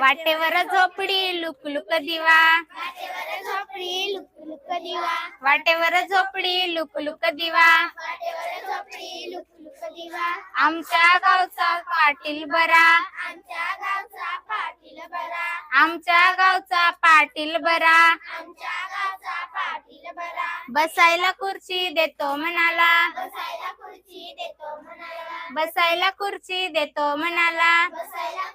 वाटेवर झोपडी look look दिवा. वाटेवर झोपडी लुक लुक दिवा. वाटेवर झोपडी लुक लुक दिवा वाटेवर झोपडी लुक लुक दिवा आमच्या गावचा पाटील बरा. आमच्या गावचा पाटील बरा. आमच्या गावचा पाटील बरा आमच्या गावचा पाटील बरा बसायला खुर्ची देतो म्हणाला. बसायला खुर्ची देतो म्हणाला. बसायला खुर्ची देतो म्हणाला बसायला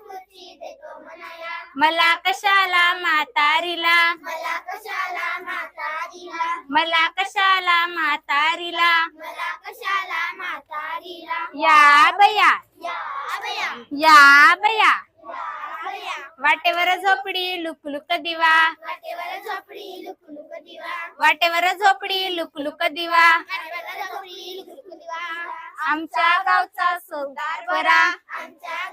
मला कशाला म्हातारीला? मला कशाला माता दिला मला कशाला म्हातारीला? मला कशाला म्हातारीला? या बया. या बया. वाटेवर झोपडी लुक लुक दिवा. वाटेवर झोपडी लुक लुक दिवा. वाटेवर झोपडी दिवा. आमच्या गावचा सुतार बरा आमच्या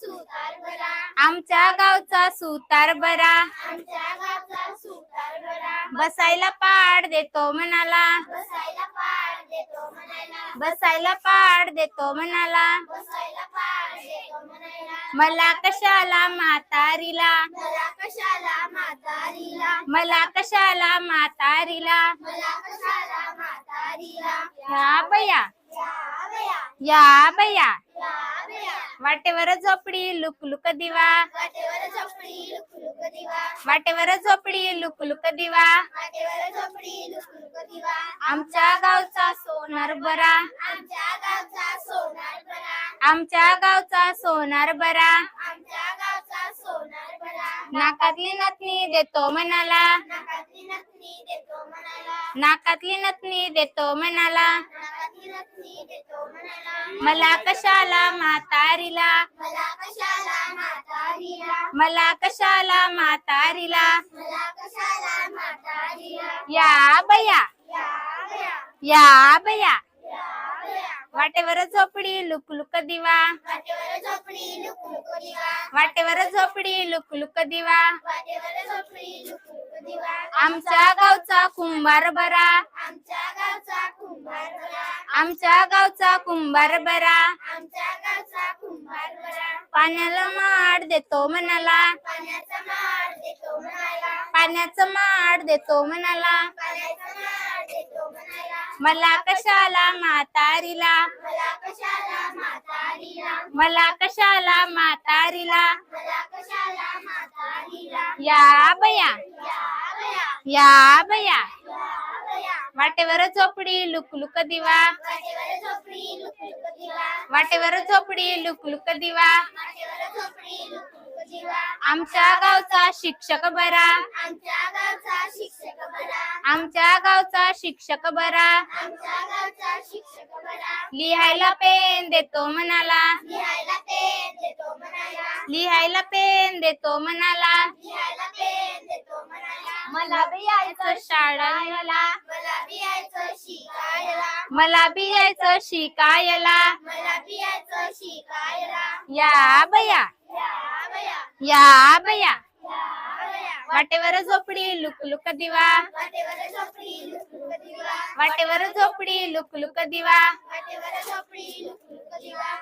सुतार बरा. आमच्या गावचा सुतार बरा. आमच्या गावचा सुतार बरा. बसायला पाड देतो म्हणाला बसायला पाड देतो म्हणायला बसायला पाड देतो म्हणाला बसायला पाड देतो म्हणायला मला कशाला म्हातारीला? मला कशाला म्हातारीला? मला कशाला म्हातारीला? मला कशाला म्हातारीला? या बया या बया. या बया. या बया. वाटेवर झोपडी लुक लुक दिवा. वाटेवर झोपडी लुक लुक दिवा. वाटेवर झोपडी लुक लुक दिवा. वाटेवर झोपडी लुक लुक दिवा. आमच्या गावचा सोनार बरा. आमच्या गावचा सोनार बरा. आमच्या गावचा सोनार बरा. आमच्या गावचा सोनार बरा. नाकातली नथनी देतो म्हणाला नाकातली नथनी देतो म्हणाला नाकातली नथनी देतो म्हणाला नाकातली नथनी देतो म्हणाला मला कशाला म्हातारीला? मला कशाला म्हातारीला? मला कशाला म्हातारीला? मला कशाला म्हातारीला? या बया. या बया. वाटेवर झोपडी लुक लुक दिवा. वाटेवर झोपडी लुक लुक दिवा. वाटेवर झोपडी लुक लुक दिवा. वाटेवर झोपडी लुक लुक दिवा. आमच्या गावचा कुंभार बरा आमच्या गावचा कुंभार बरा आमच्या गावचा कुंभार बरा आमच्या गावचा कुंभार बरा पाण्याला माड देतो म्हणाला पाण्याचा देतो माड देतो म्हणाला पाण्याचा देतो मला कशाला म्हातारीला? मला कशाला म्हातारीला? मला कशाला म्हातारीला? मला कशाला म्हातारीला? या बया. या बया. वाटेवर झोपडी लुक लुक दिवा. वाटेवर झोपडी लुक लुक दिवा. आमच्या गावचा शिक्षक बरा. आमच्या गावचा शिक्षक बरा. आमच्या गावचा शिक्षक बरा आमच्या गावचा शिक्षक बरा लिहायला पेन देतो म्हणाला लिहायला पेन देतो म्हणाला मला बी यायचं शाळेला मला बियायचं शिकायला. मला बी यायचं शिकायला. मला बियायचं शिकायला. या बया. या बया. या बया. या बया. वाटेवर झोपडी लुक लुक दिवा. वाटेवर झोपडी लुक लुक दिवा. वाटेवर झोपडी लुक लुक दिवा. वाटेवर झोपडी लुक लुक दिवा.